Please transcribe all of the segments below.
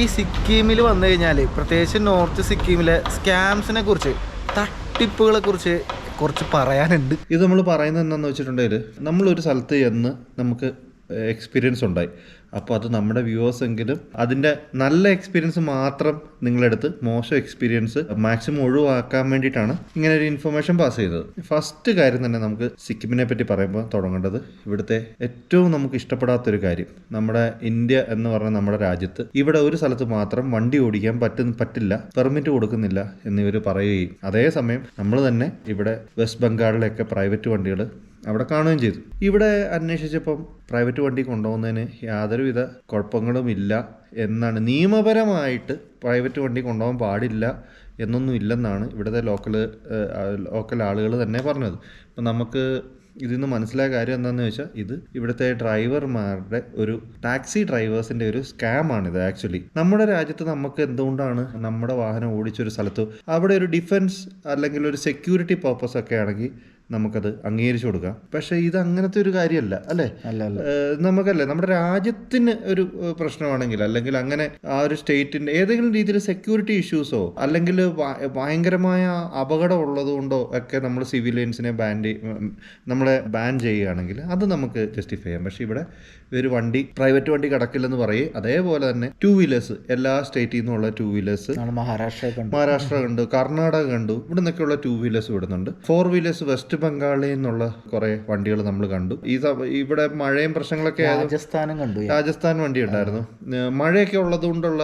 ഈ സിക്കിമിൽ വന്നു കഴിഞ്ഞാൽ പ്രത്യേകിച്ച് നോർത്ത് സിക്കിമിലെ സ്കാംസിനെ കുറിച്ച് തട്ടിപ്പുകളെ കുറിച്ച് കുറച്ച് പറയാനുണ്ട്. ഇത് നമ്മൾ പറയുന്നത് എന്താണെന്ന് വെച്ചിട്ടുണ്ടെങ്കിൽ നമ്മളൊരു സ്ഥലത്ത് ചെന്ന് നമുക്ക് എക്സ്പീരിയൻസ് ഉണ്ടായി. അപ്പോൾ അത് നമ്മുടെ വ്യൂവേഴ്സ് എങ്കിലും അതിന്റെ നല്ല എക്സ്പീരിയൻസ് മാത്രം നിങ്ങളെടുത്ത് മോശം എക്സ്പീരിയൻസ് മാക്സിമം ഒഴിവാക്കാൻ വേണ്ടിയിട്ടാണ് ഇങ്ങനെ ഒരു ഇൻഫർമേഷൻ പാസ് ചെയ്തത്. ഫസ്റ്റ് കാര്യം തന്നെ നമുക്ക് സിക്കിമിനെ പറ്റി പറയുമ്പോൾ തുടങ്ങേണ്ടത് ഇവിടുത്തെ ഏറ്റവും നമുക്ക് ഇഷ്ടപ്പെടാത്തൊരു കാര്യം നമ്മുടെ ഇന്ത്യ എന്ന് പറഞ്ഞ നമ്മുടെ രാജ്യത്ത് ഇവിടെ ഒരു സ്ഥലത്ത് മാത്രം വണ്ടി ഓടിക്കാൻ പറ്റുന്ന പറ്റില്ല പെർമിറ്റ് കൊടുക്കുന്നില്ല എന്നിവർ പറയുകയും അതേസമയം നമ്മൾ തന്നെ ഇവിടെ വെസ്റ്റ് ബംഗാളിലെയൊക്കെ പ്രൈവറ്റ് വണ്ടികൾ അവിടെ കാണുകയും ചെയ്തു. ഇവിടെ അന്വേഷിച്ചപ്പം പ്രൈവറ്റ് വണ്ടി കൊണ്ടുപോകുന്നതിന് യാതൊരുവിധ കുഴപ്പങ്ങളും ഇല്ല എന്നാണ്. നിയമപരമായിട്ട് പ്രൈവറ്റ് വണ്ടി കൊണ്ടുപോകാൻ പാടില്ല എന്നൊന്നും ഇല്ലെന്നാണ് ഇവിടുത്തെ ലോക്കൽ ലോക്കൽ ആളുകൾ തന്നെ പറഞ്ഞത്. അപ്പം നമുക്ക് ഇതിൽ നിന്ന് മനസ്സിലായ കാര്യം എന്താണെന്ന് വെച്ചാൽ ഇത് ഇവിടുത്തെ ഡ്രൈവർമാരുടെ ഒരു ടാക്സി ഡ്രൈവേഴ്സിന്റെ ഒരു സ്കാമാണിത് ആക്ച്വലി. നമ്മുടെ രാജ്യത്ത് നമുക്ക് എന്തുകൊണ്ടാണ് നമ്മുടെ വാഹനം ഓടിച്ചൊരു സ്ഥലത്ത് അവിടെ ഒരു ഡിഫൻസ് അല്ലെങ്കിൽ ഒരു സെക്യൂരിറ്റി പർപ്പസ് ഒക്കെ ആണെങ്കിൽ നമുക്കത് അംഗീകരിച്ചു കൊടുക്കാം. പക്ഷെ ഇത് അങ്ങനത്തെ ഒരു കാര്യമല്ല അല്ലേ? നമുക്കല്ലേ നമ്മുടെ രാജ്യത്തിന് ഒരു പ്രശ്നമാണെങ്കിൽ അല്ലെങ്കിൽ അങ്ങനെ ആ ഒരു സ്റ്റേറ്റിന്റെ ഏതെങ്കിലും രീതിയിൽ സെക്യൂരിറ്റി ഇഷ്യൂസോ അല്ലെങ്കിൽ ഭയങ്കരമായ അപകടം ഉള്ളതുകൊണ്ടോ ഒക്കെ നമ്മൾ സിവിലിയൻസിനെ ബാൻ നമ്മളെ ബാൻ ചെയ്യുകയാണെങ്കിൽ അത് നമുക്ക് ജസ്റ്റിഫൈ ചെയ്യാം. പക്ഷെ ഇവിടെ ഒരു വണ്ടി പ്രൈവറ്റ് വണ്ടി കിടക്കില്ലെന്ന് പറയും അതേപോലെ തന്നെ ടു വീലേഴ്സ് എല്ലാ സ്റ്റേറ്റിൽ നിന്നുള്ള ടു വീലേഴ്സ് ഉണ്ട് മഹാരാഷ്ട്ര കണ്ടു കർണാടക കണ്ടു ഇവിടെ നിന്നൊക്കെയുള്ള ടൂ വീലേഴ്സ് വിടുന്നുണ്ട് ഫോർ വീലേഴ്സ് വെസ്റ്റ് ബംഗാളിൽ നിന്നുള്ള കുറെ വണ്ടികൾ നമ്മൾ കണ്ടു. ഈ ഇവിടെ മഴയും പ്രശ്നങ്ങളൊക്കെ രാജസ്ഥാനും കണ്ടു രാജസ്ഥാൻ വണ്ടി ഉണ്ടായിരുന്നു. മഴയൊക്കെ ഉള്ളത് കൊണ്ടുള്ള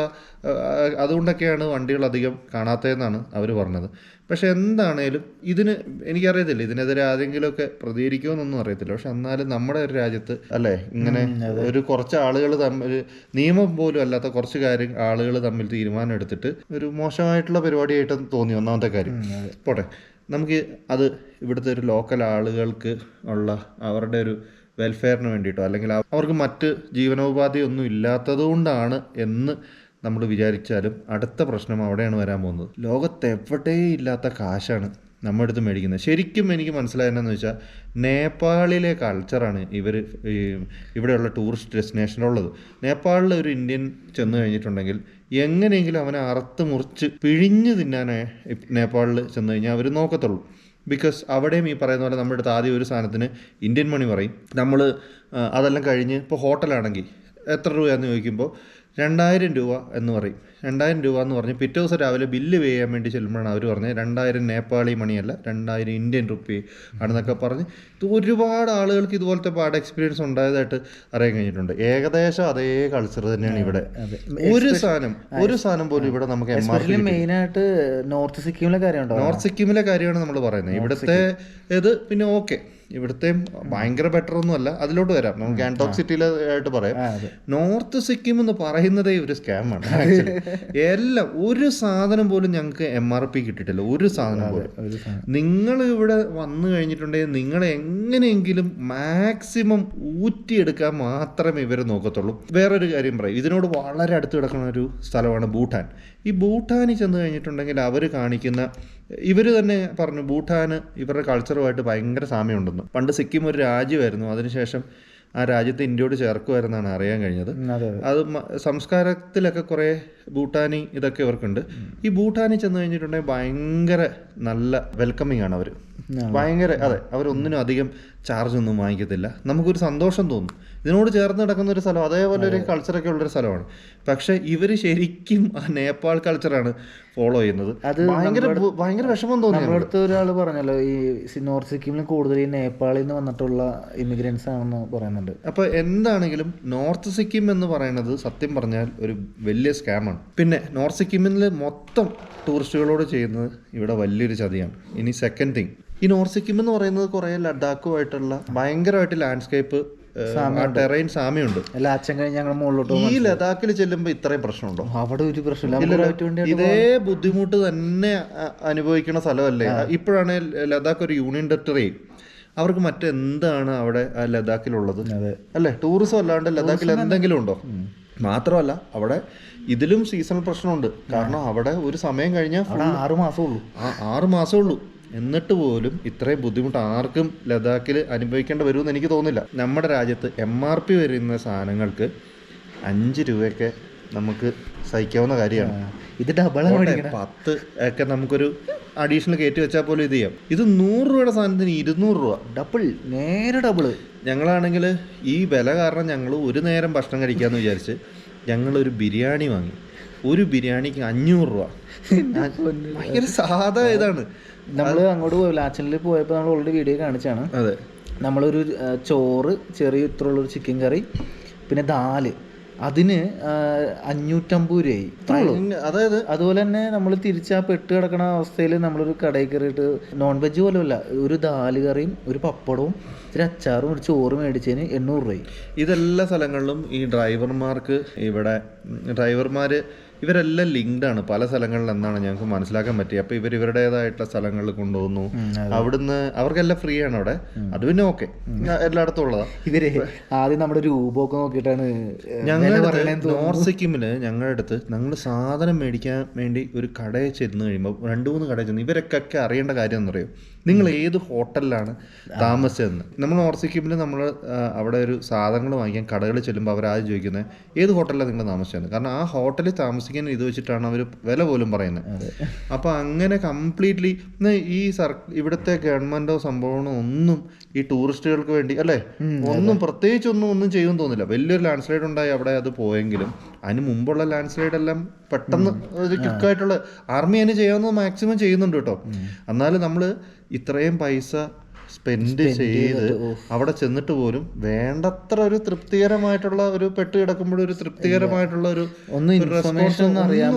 ഏഹ് അതുകൊണ്ടൊക്കെയാണ് വണ്ടികൾ അധികം കാണാത്തതെന്നാണ് അവർ പറഞ്ഞത്. പക്ഷെ എന്താണേലും ഇതിന് എനിക്കറിയത്തില്ല ഇതിനെതിരെ ആരെങ്കിലുമൊക്കെ പ്രതികരിക്കുമെന്നൊന്നും അറിയത്തില്ല. പക്ഷെ എന്നാലും നമ്മുടെ ഒരു രാജ്യത്ത് അല്ലേ ഇങ്ങനെ ഒരു കുറച്ച് ആളുകൾ തമ്മിൽ നിയമം പോലും അല്ലാത്ത കുറച്ച് കാര്യം ആളുകൾ തമ്മിൽ തീരുമാനം എടുത്തിട്ട് ഒരു മോശമായിട്ടുള്ള പരിപാടിയായിട്ട് തോന്നി ഒന്നാമത്തെ കാര്യം. പോട്ടെ. നമുക്ക് അത് ഇവിടുത്തെ ഒരു ലോക്കൽ ആളുകൾക്ക് ഉള്ള അവരുടെ ഒരു വെൽഫെയറിന് വേണ്ടിയിട്ടോ അല്ലെങ്കിൽ അവർക്ക് മറ്റ് ജീവനോപാധി ഒന്നും ഇല്ലാത്തതുകൊണ്ടാണ് എന്ന് നമ്മൾ വിചാരിച്ചാലും അടുത്ത പ്രശ്നം അവിടെയാണ് വരാൻ പോകുന്നത്. ലോകത്ത് ഇല്ലാത്ത കാശാണ് നമ്മുടെ അടുത്ത് മേടിക്കുന്നത്. ശരിക്കും എനിക്ക് മനസ്സിലായെന്നു വെച്ചാൽ നേപ്പാളിലെ കൾച്ചറാണ് ഇവർ ഇവിടെയുള്ള ടൂറിസ്റ്റ് ഡെസ്റ്റിനേഷനിലുള്ളത് നേപ്പാളിൽ ഒരു ഇന്ത്യൻ ചെന്ന് കഴിഞ്ഞിട്ടുണ്ടെങ്കിൽ എങ്ങനെയെങ്കിലും അവനെ അറുത്ത് മുറിച്ച് പിഴിഞ്ഞ് തിന്നാനേ നേപ്പാളിൽ ചെന്ന് കഴിഞ്ഞാൽ അവർ നോക്കത്തുള്ളൂ. ബിക്കോസ് അവിടെയും ഈ പറയുന്ന പോലെ നമ്മുടെ അടുത്ത് ആദ്യം ഒരു സാധനത്തിന് ഇന്ത്യൻ മണി പറയും. നമ്മൾ അതെല്ലാം കഴിഞ്ഞ് ഇപ്പോൾ ഹോട്ടലാണെങ്കിൽ എത്ര രൂപയാണെന്ന് ചോദിക്കുമ്പോൾ രണ്ടായിരം രൂപ എന്ന് പറയും. രണ്ടായിരം രൂപ എന്ന് പറഞ്ഞ് പിറ്റേ ദിവസം രാവിലെ ബില്ല് പേ ചെയ്യാൻ വേണ്ടി ചെല്ലുമ്പോഴാണ് അവർ പറഞ്ഞത് രണ്ടായിരം നേപ്പാളി മണിയല്ല രണ്ടായിരം ഇന്ത്യൻ റുപ്പി ആണെന്നൊക്കെ പറഞ്ഞ് ഇത് ഒരുപാട് ആളുകൾക്ക് ഇതുപോലത്തെ പാഡ് എക്സ്പീരിയൻസ് ഉണ്ടായതായിട്ട് അറിയാൻ കഴിഞ്ഞിട്ടുണ്ട്. ഏകദേശം അതേ കൾച്ചർ തന്നെയാണ് ഇവിടെ. ഒരു സാധനം ഒരു സാധനം പോലും ഇവിടെ നമുക്ക് എം ആർ ആയിട്ട് നോർത്ത് സിക്കിമിലെ കാര്യമാണ് നോർത്ത് സിക്കിമിലെ കാര്യമാണ് നമ്മൾ പറയുന്നത്. ഇവിടുത്തെ ഇത് പിന്നെ ഓക്കെ ഇവിടുത്തെ ഭയങ്കര ബെറ്റർ ഒന്നും അല്ല അതിലോട്ട് വരാം. നമുക്ക് ഗാൻടോക്ക് സിറ്റിയിലെ ആയിട്ട് പറയാം. നോർത്ത് സിക്കിം എന്ന് പറയുന്നതേ ഒരു സ്കാമാണ് എല്ലാം ഒരു സാധനം പോലും ഞങ്ങൾക്ക് എം ആർ പി കിട്ടിയിട്ടില്ല. ഒരു സാധനം പോലും. നിങ്ങൾ ഇവിടെ വന്നു കഴിഞ്ഞിട്ടുണ്ടെങ്കിൽ നിങ്ങൾ എങ്ങനെയെങ്കിലും മാക്സിമം ഊറ്റിയെടുക്കാൻ മാത്രമേ ഇവർ നോക്കത്തുള്ളൂ. വേറൊരു കാര്യം പറയും. ഇതിനോട് വളരെ അടുത്ത് കിടക്കുന്ന ഒരു സ്ഥലമാണ് ഭൂട്ടാൻ. ഈ ഭൂട്ടാനിൽ ചെന്ന് കഴിഞ്ഞിട്ടുണ്ടെങ്കിൽ അവർ കാണിക്കുന്ന ഇവർ തന്നെ പറഞ്ഞു ഭൂട്ടാന് ഇവരുടെ കൾച്ചറുമായിട്ട് ഭയങ്കര സാമ്യമുണ്ടെന്ന്. പണ്ട് സിക്കിം ഒരു രാജ്യമായിരുന്നു. അതിനുശേഷം ആ രാജ്യത്തെ ഇന്ത്യയോട് ചേർക്കുമായിരുന്നാണ് അറിയാൻ കഴിഞ്ഞത്. അതെ സംസ്കാരത്തിലൊക്കെ കുറേ ഭൂട്ടാനി ഇതൊക്കെ ഇവർക്കുണ്ട്. ഈ ഭൂട്ടാനിൽ ചെന്ന് കഴിഞ്ഞിട്ടുണ്ടെങ്കിൽ ഭയങ്കര നല്ല വെൽക്കമിങ് ആണ് അവർ ഭയങ്കര അതെ അവരൊന്നിനും അധികം ചാർജ് ഒന്നും വാങ്ങിക്കത്തില്ല. നമുക്കൊരു സന്തോഷം തോന്നും. ഇതിനോട് ചേർന്ന് നടക്കുന്ന ഒരു സ്ഥലം അതേപോലെ ഒരു കൾച്ചറൊക്കെ ഉള്ളൊരു സ്ഥലമാണ്. പക്ഷെ ഇവർ ശരിക്കും ആ നേപ്പാൾ കൾച്ചറാണ് ഫോളോ ചെയ്യുന്നത്. അത് ഭയങ്കര ഭയങ്കര വിഷമം തോന്നി നമ്മുടെ അടുത്ത് ഒരാൾ പറഞ്ഞല്ലോ ഈ നോർത്ത് സിക്കിമിൽ കൂടുതൽ ഈ നേപ്പാളിൽ നിന്ന് വന്നിട്ടുള്ള ഇമിഗ്രൻസ് ആണെന്ന് പറയുന്നുണ്ട്. അപ്പോൾ എന്താണെങ്കിലും നോർത്ത് സിക്കിം എന്ന് പറയുന്നത് സത്യം പറഞ്ഞാൽ ഒരു വലിയ സ്കാമാണ് പിന്നെ നോർത്ത് സിക്കിമിൽ മൊത്തം ടൂറിസ്റ്റുകളോട് ചെയ്യുന്നത് ഇവിടെ വലിയൊരു ചതിയാണ്. ഇനി സെക്കൻഡ് തിങ് ഈ നോർത്ത് സിക്കിം എന്ന് പറയുന്നത് കുറേ ലഡാക്കുമായിട്ടുള്ള ഭയങ്കരമായിട്ട് ലാൻഡ്സ്കേപ്പ് ആ ടെറൈൻ സാമ്യമുണ്ട്. അല്ല അച്ഛൻ കഴിഞ്ഞ് ഞങ്ങൾ മുകളിലോട്ട് ഈ ലഡാക്കിൽ ചെല്ലുമ്പോൾ ഇത്രയും പ്രശ്നമുണ്ടോ? അവിടെ ഒരു പ്രശ്നമില്ല. ഇതേ ബുദ്ധിമുട്ട് തന്നെ അനുഭവിക്കുന്ന സ്ഥലമല്ലേ? ഇപ്പോഴാണ് ലഡാക്ക് ഒരു യൂണിയൻ ടെറിട്ടറി. അവർക്ക് മറ്റെന്താണ് അവിടെ ലഡാക്കിലുള്ളത്? അല്ലെ? ടൂറിസം അല്ലാണ്ട് ലഡാക്കിൽ എന്തെങ്കിലും ഉണ്ടോ? മാത്രമല്ല അവിടെ ഇതിലും സീസണൽ പ്രശ്നമുണ്ട്. കാരണം അവിടെ ഒരു സമയം കഴിഞ്ഞാൽ ആറ് മാസമേ ഉള്ളൂ. ആറ് മാസമേ ഉള്ളൂ. എന്നിട്ട് പോലും ഇത്രയും ബുദ്ധിമുട്ട് ആർക്കും ലഡാക്കിൽ അനുഭവിക്കേണ്ടി വരുമെന്ന് എനിക്ക് തോന്നുന്നില്ല. നമ്മുടെ രാജ്യത്ത് എം ആർ പി വരുന്ന സാധനങ്ങൾക്ക് അഞ്ച് രൂപയൊക്കെ നമുക്ക് സഹിക്കാവുന്ന കാര്യമാണ്. ഇത് ഡബിൾ പത്ത് ഒക്കെ നമുക്കൊരു അഡീഷണൽ കയറ്റി വെച്ചാൽ പോലും ഇത് ചെയ്യാം. ഇത് നൂറ് രൂപയുടെ സാധനത്തിന് ഇരുന്നൂറ് രൂപ. ഡബിൾ നേരെ ഡബിൾ ഞങ്ങളാണെങ്കിൽ ഈ വില കാരണം ഞങ്ങൾ ഒരു നേരം ഭക്ഷണം കഴിക്കാമെന്ന് വിചാരിച്ച് ഞങ്ങളൊരു ബിരിയാണി വാങ്ങി. ഒരു ബിരിയാണിക്ക് അഞ്ഞൂറ് രൂപ. ഭയങ്കര സാധാ ഇതാണ്. നമ്മൾ അങ്ങോട്ട് പോയി ലാച്ചനിൽ പോയപ്പോൾ നമ്മൾ ഓൾറെഡി വീഡിയോ കാണിച്ചാണ് അതെ. നമ്മളൊരു ചോറ് ചെറിയ ഇത്രയുള്ളൊരു ചിക്കൻ കറി പിന്നെ ദാൽ. അതിന് അഞ്ഞൂറ്റമ്പത് രൂപയായി. അതായത്? അതുപോലെ തന്നെ നമ്മൾ തിരിച്ച് പെട്ട് കിടക്കണ അവസ്ഥയിൽ നമ്മളൊരു കടയിൽ കയറിയിട്ട് നോൺ വെജ് പോലും അല്ല ഒരു ദാൽ കറിയും ഒരു പപ്പടവും ഒരു അച്ചാറും ഒരു ചോറ് മേടിച്ചതിന് എണ്ണൂറ് രൂപയായി. ഇതെല്ലാ സ്ഥലങ്ങളിലും ഈ ഡ്രൈവർമാർക്ക് ഇവിടെ ഡ്രൈവർമാർ ഇവരെല്ലാം ലിങ്ക്ഡ് ആണ്. പല സ്ഥലങ്ങളിൽ എന്നാണ് ഞങ്ങൾക്ക് മനസ്സിലാക്കാൻ പറ്റിയത് അപ്പോൾ ഇവർ ഇവരുടേതായിട്ടുള്ള സ്ഥലങ്ങളിൽ കൊണ്ടുപോകുന്നു അവിടുന്ന് അവർക്കെല്ലാം ഫ്രീ ആണ് അവിടെ. അത് പിന്നെ ഓക്കെ എല്ലായിടത്തും ഉള്ളതാണ് ഇവർ ആദ്യം നമ്മുടെ രൂപമൊക്കെ നോക്കിയിട്ടാണ് ഞങ്ങളുടെ നോർത്ത് സിക്കിമിൽ ഞങ്ങളുടെ അടുത്ത് ഞങ്ങൾ സാധനം മേടിക്കാൻ വേണ്ടി ഒരു കടയിൽ ചെന്ന് കഴിയുമ്പോൾ രണ്ട് മൂന്ന് കടയിൽ ചെന്ന് ഇവരൊക്കെ അറിയേണ്ട കാര്യം എന്ന് പറയും നിങ്ങൾ ഏത് ഹോട്ടലിലാണ് താമസിച്ചതെന്ന്. നമ്മൾ നോർത്ത് സിക്കിമിൽ നമ്മൾ അവിടെ ഒരു സാധനങ്ങൾ വാങ്ങിക്കാൻ കടകളിൽ ചെല്ലുമ്പോൾ അവർ ആദ്യം ചോദിക്കുന്നത് ഏത് ഹോട്ടലിലാണ് നിങ്ങൾ താമസിച്ചത് കാരണം ആ ഹോട്ടലിൽ താമസിക്കാൻ ഇത് വെച്ചിട്ടാണ് അവർ വില പോലും പറയുന്നത്. അപ്പോൾ അങ്ങനെ കംപ്ലീറ്റ്ലി ഈ സർ ഇവിടുത്തെ ഗവൺമെന്റോ സംഭവങ്ങളോ ഒന്നും ഈ ടൂറിസ്റ്റുകൾക്ക് വേണ്ടി അല്ലേ? ഒന്നും പ്രത്യേകിച്ച് ഒന്നും ഒന്നും ചെയ്യുമെന്ന് തോന്നില്ല വലിയൊരു ലാൻഡ് സ്ലൈഡ് ഉണ്ടായി അവിടെ അത് പോയെങ്കിലും. അതിന് മുമ്പുള്ള ലാൻഡ് സ്ലൈഡ് എല്ലാം പെട്ടെന്ന് ഒരു ക്വിക്കായിട്ടുള്ള ആർമി അതിന് ചെയ്യാവുന്നത് മാക്സിമം ചെയ്യുന്നുണ്ട് കേട്ടോ. എന്നാലും നമ്മൾ ഇത്രയും പൈസ സ്പെൻഡ് ചെയ്ത് അവിടെ ചെന്നിട്ട് പോലും വേണ്ടത്ര ഒരു തൃപ്തികരമായിട്ടുള്ള ഒരു പെട്ട് കിടക്കുമ്പോഴൊരു തൃപ്തികരമായിട്ടുള്ള ഒരു ഒന്നും ഒരു ഒന്നും അറിയാൻ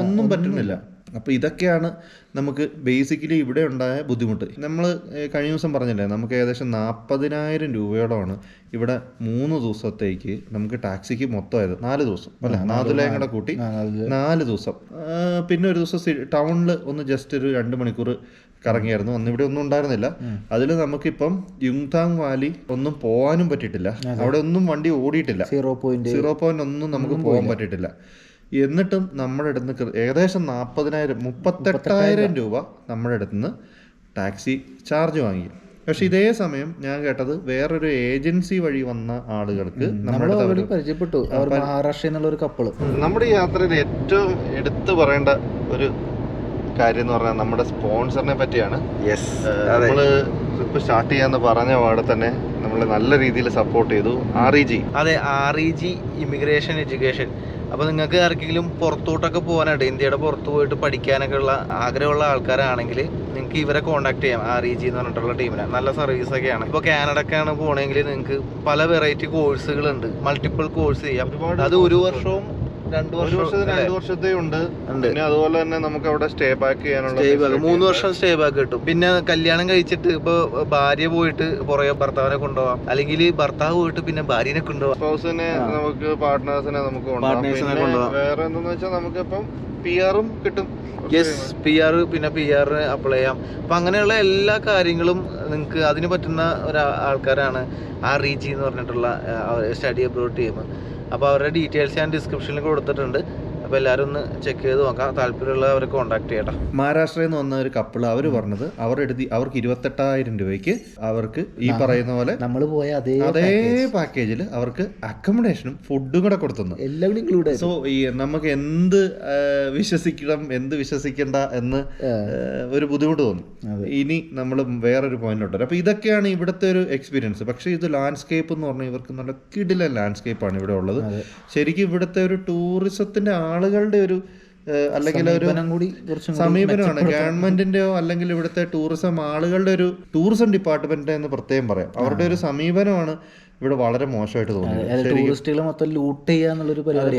ഒന്നും- പറ്റുന്നില്ല. അപ്പോൾ ഇതൊക്കെയാണ് നമുക്ക് ബേസിക്കലി ഇവിടെ ഉണ്ടായ ബുദ്ധിമുട്ട്. നമ്മൾ കഴിഞ്ഞ ദിവസം പറഞ്ഞില്ലേ നമുക്ക് ഏകദേശം നാൽപ്പതിനായിരം രൂപയോളമാണ് ഇവിടെ മൂന്ന് ദിവസത്തേക്ക് നമുക്ക് ടാക്സിക്ക് മൊത്തമായത്. നാല് ദിവസം അല്ല? നാലുലയം കൂടെ കൂട്ടി നാല് ദിവസം. പിന്നെ ഒരു ദിവസം ടൗണിൽ ഒന്ന് ജസ്റ്റ് ഒരു രണ്ട് മണിക്കൂർ കറങ്ങിയായിരുന്നു. അന്ന് ഇവിടെ ഒന്നും ഉണ്ടായിരുന്നില്ല. അതിൽ നമുക്കിപ്പം യുങ്താങ് വാലി ഒന്നും പോകാനും പറ്റിയിട്ടില്ല. അവിടെ ഒന്നും വണ്ടി ഓടിയിട്ടില്ല. സീറോ പോയിന്റ് സീറോ പോയിന്റ് ഒന്നും നമുക്ക് പോകാൻ പറ്റിയിട്ടില്ല. എന്നിട്ടും നമ്മുടെ അടുത്ത് ഏകദേശം നാൽപ്പതിനായിരം മുപ്പത്തെട്ടായിരം രൂപ നമ്മുടെ അടുത്ത് നിന്ന് ടാക്സി ചാർജ് വാങ്ങി. പക്ഷെ ഇതേ സമയം ഞാൻ കേട്ടത് വേറൊരു ഏജൻസി വഴി വന്ന ആളുകൾക്ക് നമ്മുടെ പരിചയപ്പെട്ടു. അവർ മഹാരാഷ്ട്രയിൽ നിന്നുള്ള ഒരു കപ്പിൾ നമ്മുടെ ഈ യാത്രയിൽ ഏറ്റവും എടുത്തു പറയേണ്ട ഒരു കാര്യം എന്ന് പറഞ്ഞാൽ നമ്മുടെ സ്പോൺസറിനെ പറ്റിയാണ്. യെസ് നമ്മൾ ട്രിപ്പ് സ്റ്റാർട്ട് ചെയ്യാന്ന് പറഞ്ഞ പാടെ തന്നെ നമ്മൾ നല്ല രീതിയിൽ സപ്പോർട്ട് ചെയ്തു. ആർ ഇ ജി അതെ R E G immigration education അപ്പോൾ നിങ്ങൾക്ക് ആർക്കെങ്കിലും പുറത്തോട്ടൊക്കെ പോകാനായിട്ട് ഇന്ത്യയുടെ പുറത്ത് പോയിട്ട് പഠിക്കാനൊക്കെ ഉള്ള ആഗ്രഹമുള്ള ആൾക്കാരാണെങ്കിൽ നിങ്ങൾക്ക് ഇവരെ കോൺടാക്ട് ചെയ്യാം ആർ ഇ ജി എന്ന് പറഞ്ഞിട്ടുള്ള ടീമിനെ നല്ല സർവീസ് ഒക്കെയാണ്. ഇപ്പോൾ കാനഡക്കാണ് പോകണമെങ്കിൽ നിങ്ങൾക്ക് പല വെറൈറ്റി കോഴ്സുകളുണ്ട് മൾട്ടിപ്പിൾ കോഴ്സ് ചെയ്യാം. അത് ഒരു വർഷവും രണ്ട് വർഷത്തിന് രണ്ട് വർഷത്തെ ഉണ്ട്. പിന്നെ അതുപോലെ തന്നെ നമുക്ക് അവിടെ സ്റ്റേ ബാക്ക് ചെയ്യാനുള്ള മൂന്ന് വർഷം സ്റ്റേ ബാക്ക് കിട്ടും. പിന്നെ കല്യാണം കഴിച്ചിട്ട് ഇപ്പൊ ഭാര്യ പോയിട്ട് പുറകെ ഭർത്താവിനെ കൊണ്ടുപോവാം. അല്ലെങ്കിൽ ഭർത്താവ് പോയിട്ട് പിന്നെ ഭാര്യനെ കൊണ്ടുപോവാം. സ്പൗസിനെ നമുക്ക് പാർട്ട്നേഴ്സിനെ നമുക്ക് കൊണ്ടുപോകാം വേറെ എന്തെന്ന് വെച്ചാൽ നമുക്കിപ്പം പി ആറും കിട്ടും. യെസ് പി ആർ പിന്നെ പി ആറിന് അപ്ലൈ ചെയ്യാം. അപ്പം അങ്ങനെയുള്ള എല്ലാ കാര്യങ്ങളും നിങ്ങൾക്ക് അതിന് പറ്റുന്ന ഒരു ആൾക്കാരാണ് ആ റീജി എന്ന് പറഞ്ഞിട്ടുള്ള സ്റ്റഡി അബ്രോഡ് ടീം അപ്പോൾ അവരുടെ ഡീറ്റെയിൽസ് ഞാൻ ഡിസ്ക്രിപ്ഷനിൽ കൊടുത്തിട്ടുണ്ട്. അപ്പോൾ എല്ലാവരും ഒന്ന് ചെക്ക് ചെയ്ത് നോക്കാം. താല്പര്യമുള്ള അവരെ കോൺടാക്ട് ചെയ്യട്ടെ. മഹാരാഷ്ട്രയിൽ നിന്ന് വന്ന ഒരു കപ്പിൾ അവർ പറഞ്ഞത് അവർ എടുത്തി അവർക്ക് ഇരുപത്തെട്ടായിരം രൂപയ്ക്ക് അവർക്ക് ഈ പറയുന്ന പോലെ നമ്മൾ പോയ അതേ അതേ പാക്കേജിൽ അവർക്ക് അക്കോമഡേഷനും ഫുഡും കൂടെ കൊടുത്തുന്നു. എല്ലാം ഇൻക്ലൂഡ് സോ ഈ നമുക്ക് എന്ത് വിശ്വസിക്കണം എന്ത് വിശ്വസിക്കണ്ട എന്ന് ഒരു ബുദ്ധിമുട്ട് തോന്നും. ഇനി നമ്മൾ വേറൊരു പോയിന്റിലോട്ട് വരാം അപ്പോൾ ഇതൊക്കെയാണ് ഇവിടുത്തെ ഒരു എക്സ്പീരിയൻസ് പക്ഷേ ഇത് ലാൻഡ്സ്കേപ്പ് എന്ന് പറഞ്ഞാൽ ഇവർക്ക് നല്ല കിടില ലാൻഡ്സ്കേപ്പാണ് ഇവിടെ ഉള്ളത്. ശരിക്കും ഇവിടുത്തെ ഒരു ടൂറിസത്തിന്റെ ആളുകളുടെ ഒരു അല്ലെങ്കിൽ ഒരു സമീപനമാണ്. ഗവൺമെന്റിന്റെയോ അല്ലെങ്കിൽ ഇവിടുത്തെ ടൂറിസം ആളുകളുടെ ഒരു ടൂറിസം ഡിപ്പാർട്ട്മെന്റ് എന്ന് പ്രത്യേകം പറയാം. അവരുടെ ഒരു സമീപനമാണ് ഇവിടെ വളരെ മോശമായിട്ട് തോന്നി. ടൂറിസ്റ്റുകളെ മൊത്തം ലൂട്ട്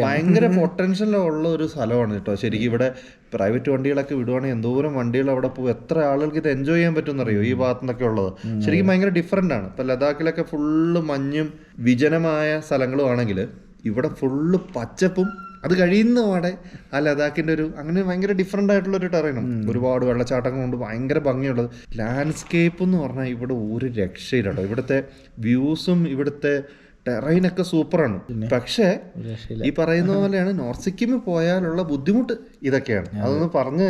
ഭയങ്കര പൊട്ടൻഷ്യലുള്ള ഒരു സ്ഥലമാണ് കേട്ടോ. ശരിക്കും ഇവിടെ പ്രൈവറ്റ് വണ്ടികളൊക്കെ വിടുവാണെങ്കിൽ എന്തോരം വണ്ടികൾ അവിടെ പോകും എത്ര ആളുകൾക്ക് ഇത് എൻജോയ് ചെയ്യാൻ പറ്റും അറിയോ ഈ ഭാഗത്തു നിന്നൊക്കെ ഉള്ളത് ശരിക്കും ഭയങ്കര ഡിഫറെന്റ് ആണ്. ഇപ്പം ലഡാക്കിലൊക്കെ ഫുള്ള് മഞ്ഞും വിജനമായ സ്ഥലങ്ങളും ആണെങ്കിൽ ഇവിടെ ഫുള്ള് പച്ചപ്പും അത് കഴിയുന്ന പാടെ ആ ലഡാക്കിന്റെ ഒരു അങ്ങനെ ഭയങ്കര ഡിഫറെന്റ് ആയിട്ടുള്ള ഒരു ടെറൈനും ഒരുപാട് വെള്ളച്ചാട്ടങ്ങളുണ്ട് ഭയങ്കര ഭംഗിയുള്ളത്. ലാൻഡ്സ്കേപ്പ് എന്ന് പറഞ്ഞാൽ ഇവിടെ ഒരു രക്ഷയില്ല കേട്ടോ ഇവിടുത്തെ വ്യൂസും ഇവിടുത്തെ ടെറൈനൊക്കെ സൂപ്പറാണ്. പക്ഷേ ഈ പറയുന്ന പോലെയാണ് നോർത്ത് സിക്കിമിൽ പോയാലുള്ള ബുദ്ധിമുട്ട് ഇതൊക്കെയാണ്. അതൊന്ന് പറഞ്ഞ്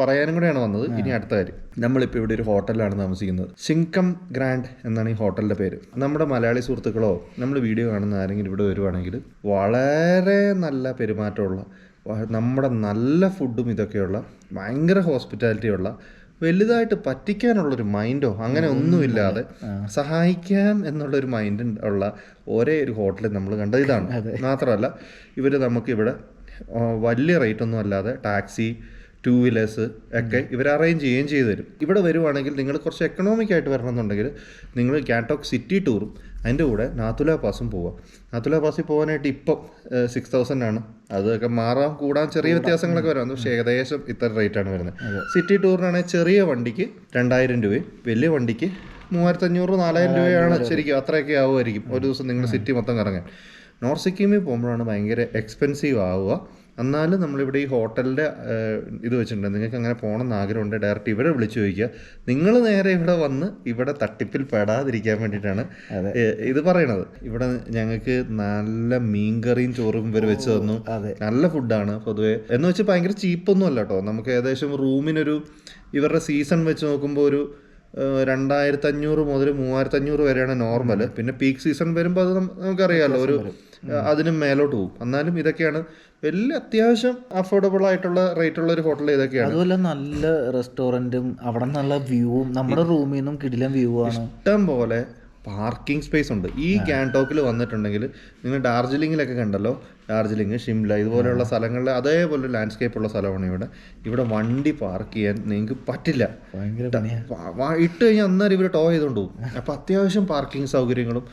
പറയാനും കൂടെയാണ് വന്നത്. ഇനി അടുത്ത കാര്യം. നമ്മളിപ്പോൾ ഇവിടെ ഒരു ഹോട്ടലിലാണ് താമസിക്കുന്നത്. സിങ്കം ഗ്രാൻഡ് എന്നാണ് ഈ ഹോട്ടലിന്റെ പേര്. നമ്മുടെ മലയാളി സുഹൃത്തുക്കളോ നമ്മൾ വീഡിയോ കാണുന്ന ആരെങ്കിലും ഇവിടെ വരുവാണെങ്കിൽ വളരെ നല്ല പെരുമാറ്റമുള്ള നമ്മുടെ നല്ല ഫുഡും ഇതൊക്കെയുള്ള ഭയങ്കര ഹോസ്പിറ്റാലിറ്റിയുള്ള വലുതായിട്ട് പറ്റിക്കാനുള്ളൊരു മൈൻഡോ അങ്ങനെ ഒന്നുമില്ലാതെ സഹായിക്കാം എന്നുള്ളൊരു മൈൻഡ് ഉള്ള ഒരേ ഒരു ഹോട്ടലിൽ നമ്മൾ കണ്ടത് ഇതാണ്. മാത്രമല്ല ഇവർ നമുക്കിവിടെ വലിയ റേറ്റ് ഒന്നും അല്ലാതെ ടാക്സി ടൂ വീലേഴ്സ് ഒക്കെ ഇവർ അറേഞ്ച് ചെയ്യുകയും ചെയ്തു തരും. ഇവിടെ വരുവാണെങ്കിൽ നിങ്ങൾ കുറച്ച് എക്കണോമിക് ആയിട്ട് വരണമെന്നുണ്ടെങ്കിൽ നിങ്ങൾ ഗാറ്റോക്ക് സിറ്റി ടൂറും അതിന്റെ കൂടെ നാത്തുല പാസും പോവാം. നാത്തുല പാസിൽ പോകാനായിട്ട് ഇപ്പം സിക്സ് തൗസൻഡ് ആണ്. അതൊക്കെ മാറാം കൂടാൻ ചെറിയ വ്യത്യാസങ്ങളൊക്കെ വരാം. പക്ഷേ ഏകദേശം ഇത്ര റേറ്റ് ആണ് വരുന്നത്. സിറ്റി ടൂറിനാണെങ്കിൽ ചെറിയ വണ്ടിക്ക് രണ്ടായിരം രൂപയും വലിയ വണ്ടിക്ക് മൂവായിരത്തി അഞ്ഞൂറ് നാലായിരം രൂപയാണ് ശരിക്കും അത്രയൊക്കെ ആവുമായിരിക്കും. ഒരു ദിവസം നിങ്ങൾ സിറ്റി മൊത്തം കറങ്ങാൻ. നോർത്ത് സിക്കിമിൽ പോകുമ്പോഴാണ് ഭയങ്കര എക്സ്പെൻസീവ് ആവുക. എന്നാലും നമ്മളിവിടെ ഈ ഹോട്ടലിന്റെ ഇത് വെച്ചിട്ടുണ്ട്. നിങ്ങൾക്ക് അങ്ങനെ പോകണമെന്ന് ആഗ്രഹമുണ്ട് ഡയറക്റ്റ് ഇവരെ വിളിച്ചു ചോദിക്കുക. നിങ്ങൾ നേരെ ഇവിടെ വന്ന് ഇവിടെ തട്ടിപ്പിൽ പെടാതിരിക്കാൻ വേണ്ടിയിട്ടാണ് ഇത് പറയണത്. ഇവിടെ ഞങ്ങൾക്ക് നല്ല മീൻകറിയും ചോറും ഇവർ വെച്ച് തന്നു. നല്ല ഫുഡാണ് പൊതുവെ. എന്ന് വെച്ചാൽ ഭയങ്കര ചീപ്പൊന്നും അല്ല കേട്ടോ. നമുക്ക് ഏകദേശം റൂമിനൊരു ഇവരുടെ സീസൺ വെച്ച് നോക്കുമ്പോൾ ഒരു രണ്ടായിരത്തി അഞ്ഞൂറ് മുതൽ മൂവായിരത്തി അഞ്ഞൂറ് വരെയാണ് നോർമൽ പിന്നെ പീക്ക് സീസൺ വരുമ്പോൾ അത് നമുക്കറിയാമല്ലോ ഒരു അതിനും മേലോട്ട് പോകും. എന്നാലും ഇതൊക്കെയാണ് വലിയ അത്യാവശ്യം അഫോർഡബിൾ ആയിട്ടുള്ള റേറ്റ് ഉള്ള ഒരു ഹോട്ടൽ ഇതൊക്കെയാണ്. അതുപോലെ നല്ല റെസ്റ്റോറന്റും അവിടെ നല്ല വ്യൂവും നമ്മുടെ റൂമിൽ നിന്നും കിടിലം വ്യൂ ആണ്. ഇഷ്ടം പോലെ പാർക്കിംഗ് സ്പേസ് ഉണ്ട്. ഈ ഗാൻടോക്കിൽ വന്നിട്ടുണ്ടെങ്കിൽ നിങ്ങൾ ഡാർജിലിങ്ങിലൊക്കെ കണ്ടല്ലോ. ഡാർജിലിംഗ് ഷിംല ഇതുപോലെയുള്ള സ്ഥലങ്ങളിൽ അതേപോലെ ലാൻഡ്സ്കേപ്പ് ഉള്ള സ്ഥലമാണ് ഇവിടെ. ഇവിടെ വണ്ടി പാർക്ക് ചെയ്യാൻ നിങ്ങൾക്ക് പറ്റില്ല. ഇട്ട് കഴിഞ്ഞാൽ അന്നേരം ഇവർ ടോ ചെയ്തുകൊണ്ട് പോകും. അപ്പം അത്യാവശ്യം പാർക്കിംഗ് സൗകര്യങ്ങളും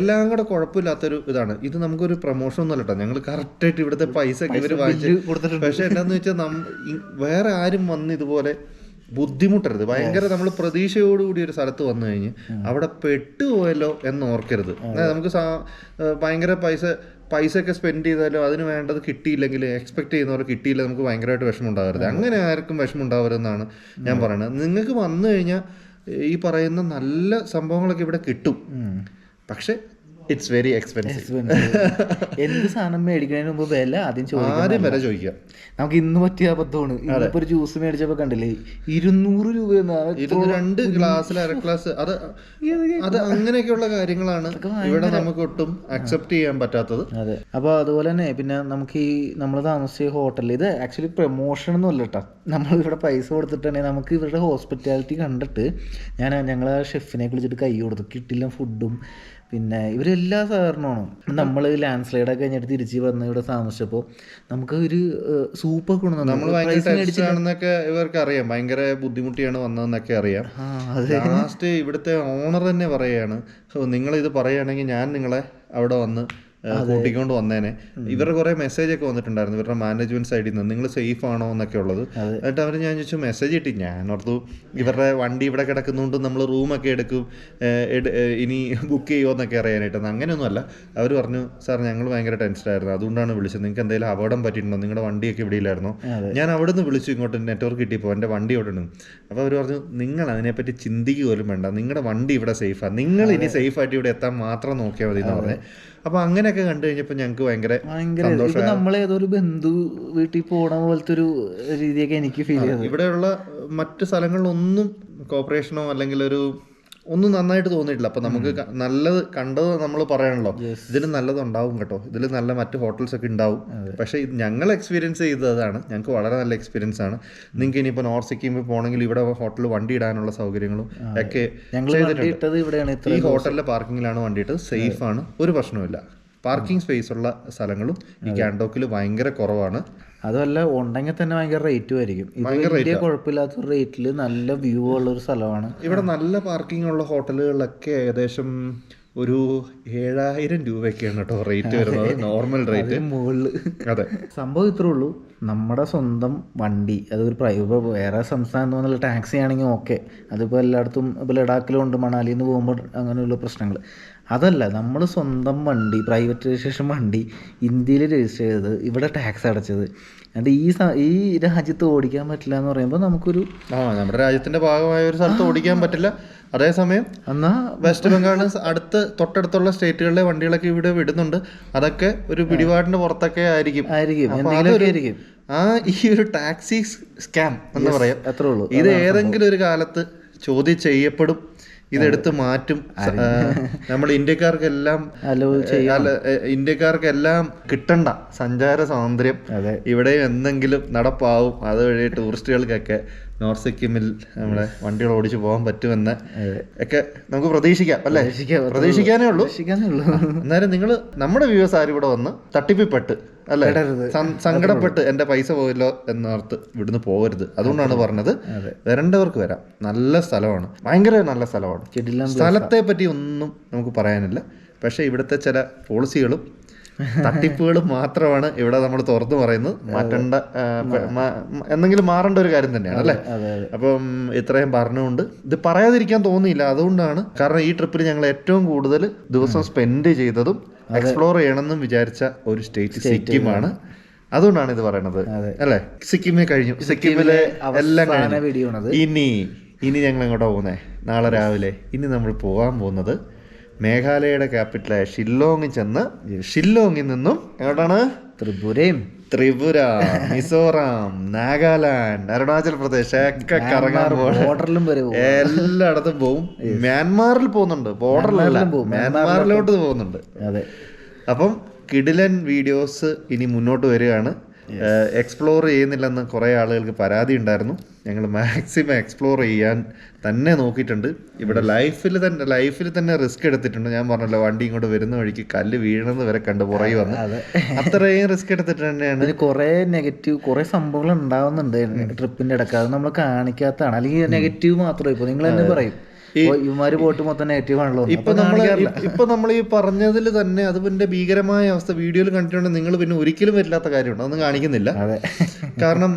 എല്ലാം കൂടെ കുഴപ്പമില്ലാത്തൊരു ഇതാണ്. ഇത് നമുക്കൊരു പ്രൊമോഷൻ ഒന്നും അല്ലട്ടോ. ഞങ്ങൾ കറക്റ്റായിട്ട് ഇവിടുത്തെ പൈസ ഒക്കെ ഇവർ വാങ്ങിച്ചു പക്ഷെ എന്താണെന്ന് വെച്ചാൽ വേറെ ആരും വന്ന് ഇതുപോലെ ബുദ്ധിമുട്ടരുത്. ഭയങ്കര നമ്മൾ പ്രതീക്ഷയോടുകൂടി ഒരു സ്ഥലത്ത് വന്നു കഴിഞ്ഞ് അവിടെ പെട്ടുപോയല്ലോ എന്ന് ഓർക്കരുത്. അതായത് നമുക്ക് ഭയങ്കര പൈസ പൈസ ഒക്കെ സ്പെൻഡ് ചെയ്താലോ അതിന് വേണ്ടത് കിട്ടിയില്ലെങ്കിൽ എക്സ്പെക്ട് ചെയ്യുന്ന പോലെ കിട്ടിയില്ല നമുക്ക് ഭയങ്കരമായിട്ട് വിഷമം ഉണ്ടാവരുത് അങ്ങനെ ആർക്കും വിഷമം ഉണ്ടാവരുതെന്നാണ് ഞാൻ പറയുന്നത് നിങ്ങൾക്ക് വന്നു കഴിഞ്ഞാൽ ഈ പറയുന്ന നല്ല സംഭവങ്ങളൊക്കെ ഇവിടെ കിട്ടും. പക്ഷെ ഇറ്റ്സ് വെരി എക്സ്പെൻസീവ് എന്ത് സാധനം മേടിക്കുന്നതിന് മുമ്പ് വില ആദ്യം ആദ്യം വില ചോദിക്കാം നമുക്ക് ഇന്ന് പറ്റിയ അബദ്ധമാണ്. ഇന്നിപ്പോ ഒരു ജ്യൂസ് മേടിച്ചപ്പോ കണ്ടില്ലേ? ഇരുന്നൂറ് രൂപ രണ്ട് ഗ്ലാസ് അര ഗ്ലാസ്. അത് അത് അങ്ങനെയൊക്കെയുള്ള കാര്യങ്ങളാണ് ഇവിടെ നമുക്ക് ഒട്ടും അക്സെപ്റ്റ് ചെയ്യാൻ പറ്റാത്തത്. അതെ. അപ്പൊ അതുപോലെ തന്നെ പിന്നെ നമുക്ക് ഈ നമ്മൾ താമസിച്ച ഹോട്ടലിൽ ഇത് ആക്ച്വലി പ്രൊമോഷൻ ഒന്നും അല്ല കേട്ടോ നമ്മൾ ഇവിടെ പൈസ കൊടുത്തിട്ടുണ്ടെങ്കിൽ നമുക്ക് ഇവരുടെ ഹോസ്പിറ്റാലിറ്റി കണ്ടിട്ട് ഞാൻ ഞങ്ങളെ ഷെഫിനെ വിളിച്ചിട്ട് കൈ കൊടുത്തു. കിട്ടില്ല ഫുഡും പിന്നെ ഇവരെല്ലാ സഹകരണമാണ്. നമ്മൾ ലാൻഡ് സ്ലൈഡ് ഒക്കെ കഴിഞ്ഞിട്ട് തിരിച്ച് വന്ന് ഇവിടെ താമസിച്ചപ്പോൾ നമുക്ക് ഒരു സൂപ്പർ കൊണ്ടുവന്നു. നമ്മൾ ഭയങ്കര ഇവർക്ക് അറിയാം ഭയങ്കര ബുദ്ധിമുട്ടിയാണ് വന്നതെന്നൊക്കെ അറിയാം. ലാസ്റ്റ് ഇവിടുത്തെ ഓണർ തന്നെ പറയാണ് നിങ്ങൾ ഇത് പറയുകയാണെങ്കിൽ ഞാൻ നിങ്ങളെ അവിടെ വന്ന് കൂട്ടിക്കൊണ്ട് വന്നേനെ. ഇവരുടെ കുറെ മെസ്സേജ് ഒക്കെ വന്നിട്ടുണ്ടായിരുന്നു. ഇവരുടെ മാനേജ്മെന്റ് സൈഡിൽ നിന്ന് നിങ്ങൾ സേഫ് ആണോ എന്നൊക്കെ ഉള്ളത്. എന്നിട്ട് അവർ ഞാൻ ചോദിച്ചു മെസ്സേജ് ഇട്ടി. ഞാൻ ഓർത്തു ഇവരുടെ വണ്ടി ഇവിടെ കിടക്കുന്നതുകൊണ്ട് നമ്മൾ റൂമൊക്കെ എടുക്കും. ഇനി ബുക്ക് ചെയ്യുമോ എന്നൊക്കെ അറിയാനായിട്ട്. അങ്ങനെയൊന്നുമല്ല അവർ പറഞ്ഞു സാർ ഞങ്ങൾ ഭയങ്കര ടെൻഷനായിരുന്നു അതുകൊണ്ടാണ് വിളിച്ചത്. നിങ്ങൾക്ക് എന്തെങ്കിലും അപകടം പറ്റിയിട്ടുണ്ടോ? നിങ്ങളുടെ വണ്ടിയൊക്കെ ഇവിടെ ഇല്ലായിരുന്നോ? ഞാൻ അവിടെ നിന്ന് വിളിച്ചു ഇങ്ങോട്ട് നെറ്റ്വർക്ക് കിട്ടിയപ്പോൾ എന്റെ വണ്ടി അവിടെ ഉണ്ട്? അപ്പോൾ അവർ പറഞ്ഞു നിങ്ങൾ അതിനെപ്പറ്റി ചിന്തിക്കുക പോലും വേണ്ട. നിങ്ങളുടെ വണ്ടി ഇവിടെ സേഫാണ് നിങ്ങൾ ഇനി സേഫായിട്ട് ഇവിടെ എത്താൻ മാത്രം നോക്കിയാൽ മതി എന്ന് പറഞ്ഞത് അപ്പോൾ അങ്ങനെയൊക്കെ കണ്ടു കഴിഞ്ഞപ്പോൾ ഞങ്ങൾക്ക് ഭയങ്കര ഭയങ്കര നമ്മൾ ഏതൊരു ബന്ധു വീട്ടിൽ പോണ പോലത്തെ ഒരു രീതിയൊക്കെ എനിക്ക് ഫീൽ ചെയ്തത്. ഇവിടെയുള്ള മറ്റു സ്ഥലങ്ങളിലൊന്നും കോപ്പറേഷനോ അല്ലെങ്കിൽ ഒരു ഒന്നും നന്നായിട്ട് തോന്നിയിട്ടില്ല. അപ്പൊ നമുക്ക് നല്ലത് കണ്ടത് നമ്മൾ പറയണല്ലോ. ഇതിൽ നല്ലതുണ്ടാവും കേട്ടോ. ഇതിൽ നല്ല മറ്റ് ഹോട്ടൽസ് ഒക്കെ ഉണ്ടാവും. പക്ഷേ ഇത് ഞങ്ങൾ എക്സ്പീരിയൻസ് ചെയ്തതാണ്. ഞങ്ങൾക്ക് വളരെ നല്ല എക്സ്പീരിയൻസ് ആണ്. നിങ്ങൾക്ക് ഇനിയിപ്പോൾ നോർത്ത് സിക്കിമിൽ പോകണമെങ്കിൽ ഇവിടെ ഹോട്ടൽ വണ്ടി ഇടാനുള്ള സൗകര്യങ്ങളും ഒക്കെ ഇട്ടത് ഈ ഹോട്ടലിലെ പാർക്കിങ്ങിലാണ് വണ്ടി ഇട്ടത്. സേഫ് ആണ്. ഒരു പ്രശ്നവുമില്ല. പാർക്കിംഗ് സ്പേസ് ഉള്ള സ്ഥലങ്ങളും ഈ ഗാൻഡോക്കിൽ ഭയങ്കര കുറവാണ്. അതുമല്ല ഉണ്ടെങ്കിൽ തന്നെ ഭയങ്കര റേറ്റും ആയിരിക്കും. വലിയ കുഴപ്പമില്ലാത്ത റേറ്റിൽ നല്ല വ്യൂ ഉള്ള ഒരു സ്ഥലമാണ്. ഇവിടെ നല്ല പാർക്കിംഗ് ഉള്ള ഹോട്ടലുകളിലൊക്കെ ഏകദേശം ഒരു ഏഴായിരം രൂപയൊക്കെയാണ് കേട്ടോ റേറ്റ് വരുന്നത്. നോർമൽ റേറ്റ് മുകളിൽ അതെ. സംഭവം ഇത്രേ ഉള്ളൂ. നമ്മുടെ സ്വന്തം വണ്ടി അതൊരു പ്രൈവറ്റ് ഇപ്പോൾ വേറെ സംസ്ഥാനം തോന്നുന്ന ടാക്സി ആണെങ്കിൽ ഓക്കെ അതിപ്പോൾ എല്ലായിടത്തും ഇപ്പോൾ ലഡാക്കിലും ഉണ്ട് മണാലിയിൽ നിന്ന് പോകുമ്പോൾ അങ്ങനെയുള്ള പ്രശ്നങ്ങൾ അതല്ല നമ്മൾ സ്വന്തം വണ്ടി പ്രൈവറ്റ് രജിസ്ട്രേഷൻ വണ്ടി ഇന്ത്യയിൽ രജിസ്റ്റർ ചെയ്തത് ഇവിടെ ടാക്സ് അടച്ചത്. എന്നിട്ട് ഈ ഈ രാജ്യത്ത് ഓടിക്കാൻ പറ്റില്ല എന്ന് പറയുമ്പോൾ നമുക്കൊരു ആ നമ്മുടെ രാജ്യത്തിന്റെ ഭാഗമായ ഒരു സ്ഥലത്ത് ഓടിക്കാൻ പറ്റില്ല. അതേസമയം എന്നാ? വെസ്റ്റ് ബംഗാൾ അടുത്ത് തൊട്ടടുത്തുള്ള സ്റ്റേറ്റുകളിലെ വണ്ടികളൊക്കെ ഇവിടെ വിടുന്നുണ്ട്. അതൊക്കെ ഒരു പിടിപാടിന്റെ പുറത്തൊക്കെ ആയിരിക്കും. ആയിരിക്കും. എന്തെങ്കിലുമൊക്കെ ആയിരിക്കും. ആ ഈ ഒരു ടാക്സി സ്കാം എന്ന് പറയാം. അത്രേ ഉള്ളൂ. ഇത് ഏതെങ്കിലും ഒരു കാലത്ത് ചോദ്യം ചെയ്യപ്പെടും. ഇതെടുത്ത് മാറ്റും. നമ്മൾ ഇന്ത്യക്കാർക്കെല്ലാം ഇന്ത്യക്കാർക്കെല്ലാം കിട്ടണ്ട സഞ്ചാര സ്വാതന്ത്ര്യം. ഇവിടെ എന്തെങ്കിലും നടപ്പാവും. അതുവഴി ടൂറിസ്റ്റുകൾക്കൊക്കെ നോർത്ത് സിക്കിമിൽ നമ്മുടെ വണ്ടികൾ ഓടിച്ചു പോകാൻ പറ്റുമെന്ന് ഒക്കെ നമുക്ക് പ്രതീക്ഷിക്കാം അല്ലേ? പ്രതീക്ഷിക്കാം, പ്രതീക്ഷിക്കാനേ ഉള്ളൂ. അന്നേരം നിങ്ങൾ നമ്മുടെ വ്യൂവേഴ്സ് ആരും ഇവിടെ വന്ന് തട്ടിപ്പിപ്പെട്ട് അല്ലേ. സങ്കടപ്പെട്ട് എന്റെ പൈസ പോയല്ലോ എന്നോർത്ത് ഇവിടുന്ന് പോകരുത്. അതുകൊണ്ടാണ് പറഞ്ഞത് വരേണ്ടവർക്ക് വരാം. നല്ല സ്ഥലമാണ്. ഭയങ്കര നല്ല സ്ഥലമാണ്. സ്ഥലത്തെ പറ്റി ഒന്നും നമുക്ക് പറയാനില്ല. പക്ഷേ ഇവിടുത്തെ ചില പോളിസികളും തട്ടിപ്പുകളും മാത്രമാണ് ഇവിടെ നമ്മൾ തുറന്നു പറയുന്നത്. മാറ്റേണ്ട എന്തെങ്കിലും മാറേണ്ട ഒരു കാര്യം തന്നെയാണ് അല്ലേ? അപ്പം ഇത്രയും പറഞ്ഞുകൊണ്ട് ഇത് പറയാതിരിക്കാൻ തോന്നിയില്ല. അതുകൊണ്ടാണ് കാരണം ഈ ട്രിപ്പിൽ ഞങ്ങൾ ഏറ്റവും കൂടുതൽ ദിവസം സ്പെൻഡ് ചെയ്തതും എക്സ്പ്ലോർ ചെയ്യണമെന്നും വിചാരിച്ച ഒരു സ്റ്റേറ്റ് സിക്കിമാണ്. അതുകൊണ്ടാണ് ഇത് പറയണത് അല്ലേ? സിക്കിമേ കഴിഞ്ഞു. സിക്കിമിലെ എല്ലാം ഇനി ഇനി ഞങ്ങൾ എങ്ങോട്ടാ പോകുന്നേ? നാളെ രാവിലെ ഇനി നമ്മൾ പോകാൻ പോകുന്നത് മേഘാലയയുടെ ക്യാപിറ്റലായ ഷില്ലോങ്ങിൽ ചെന്ന് ഷില്ലോങ്ങിൽ നിന്നും എവിടാണ്? ത്രിപുരയും. ത്രിപുര മിസോറാം നാഗാലാൻഡ് അരുണാചൽ പ്രദേശ് ഒക്കെ കറങ്ങാൻ ബോർഡറിലും പോകും. എല്ലായിടത്തും പോവും മ്യാൻമാറിൽ പോകുന്നുണ്ട്. ബോർഡറിലല്ല പോവും. മ്യാൻമാറിലോട്ട് പോകുന്നുണ്ട്. അതെ. അപ്പം കിടിലൻ വീഡിയോസ് ഇനി മുന്നോട്ട് വരികയാണ്. എക്സ്പ്ലോർ ചെയ്യുന്നില്ലെന്ന് കുറേ ആളുകൾക്ക് പരാതി ഉണ്ടായിരുന്നു. ഞങ്ങൾ മാക്സിമം എക്സ്പ്ലോർ ചെയ്യാൻ തന്നെ നോക്കിയിട്ടുണ്ട്. ഇവിടെ ലൈഫിൽ തന്നെ ലൈഫിൽ തന്നെ റിസ്ക് എടുത്തിട്ടുണ്ട്. ഞാൻ പറഞ്ഞല്ലോ വണ്ടി ഇങ്ങോട്ട് വരുന്ന വഴിക്ക് കല്ല് വീഴുന്നത് വരെ കണ്ട് പുറകെ വന്ന്. അത്രയും റിസ്ക് എടുത്തിട്ട് തന്നെയാണ്. കുറേ നെഗറ്റീവ് കുറേ സംഭവങ്ങൾ ഉണ്ടാവുന്നുണ്ട്. ട്രിപ്പിന്റെ ഇടയ്ക്ക്. അത് നമ്മൾ കാണിക്കാത്തതാണ്. അല്ലെങ്കിൽ നെഗറ്റീവ് മാത്രമേ ഇപ്പോൾ നിങ്ങൾ തന്നെ പറയും. ഇവന്മാര് പോയിട്ട് മൊത്തം നെഗറ്റീവ് ആണല്ലോ. ഇപ്പൊ നമ്മൾ ഇപ്പൊ നമ്മൾ ഈ പറഞ്ഞതിൽ തന്നെ അത് പിന്നെ ഭീകരമായ അവസ്ഥ വീഡിയോയിൽ കണ്ടിട്ടുണ്ടെങ്കിൽ നിങ്ങൾ പിന്നെ ഒരിക്കലും വരില്ലാത്ത കാര്യമുണ്ട്. അതൊന്നും കാണിക്കുന്നില്ല. കാരണം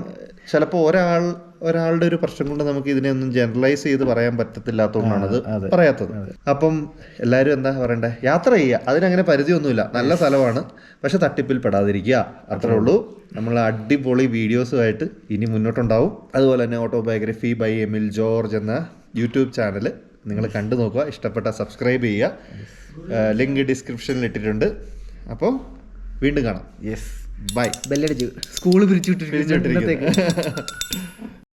ചിലപ്പോ ഒരാൾ ഒരാളുടെ ഒരു പ്രശ്നം കൊണ്ട് നമുക്ക് ഇതിനെ ഒന്നും ജനറലൈസ് ചെയ്ത് പറയാൻ പറ്റത്തില്ലാത്തതുകൊണ്ടാണ് അത് പറയാത്തത്. അപ്പം എല്ലാവരും എന്താ പറയണ്ടേ? യാത്ര ചെയ്യുക അതിനങ്ങനെ പരിധിയൊന്നുമില്ല. നല്ല സ്ഥലമാണ്. പക്ഷെ തട്ടിപ്പിൽ പെടാതിരിക്കുക. അത്രേ ഉള്ളൂ. നമ്മൾ അടിപൊളി വീഡിയോസുമായിട്ട് ഇനി മുന്നോട്ടുണ്ടാവും. അതുപോലെ തന്നെ ഓട്ടോബയോഗ്രഫി ബൈ എമിൽ ജോർജ് എന്ന യൂട്യൂബ് ചാനൽ നിങ്ങൾ കണ്ടു നോക്കുക ഇഷ്ടപ്പെട്ട സബ്സ്ക്രൈബ് ചെയ്യുക. ലിങ്ക് ഡിസ്ക്രിപ്ഷനിൽ ഇട്ടിട്ടുണ്ട്. അപ്പോൾ വീണ്ടും കാണാം. യെസ് ബൈ ബെല്ലടിച്ചു സ്കൂൾ പിരിച്ചു വിട്ടിരിക്കുന്നു പിരിച്ചുവിട്ടിരിക്കുന്നു.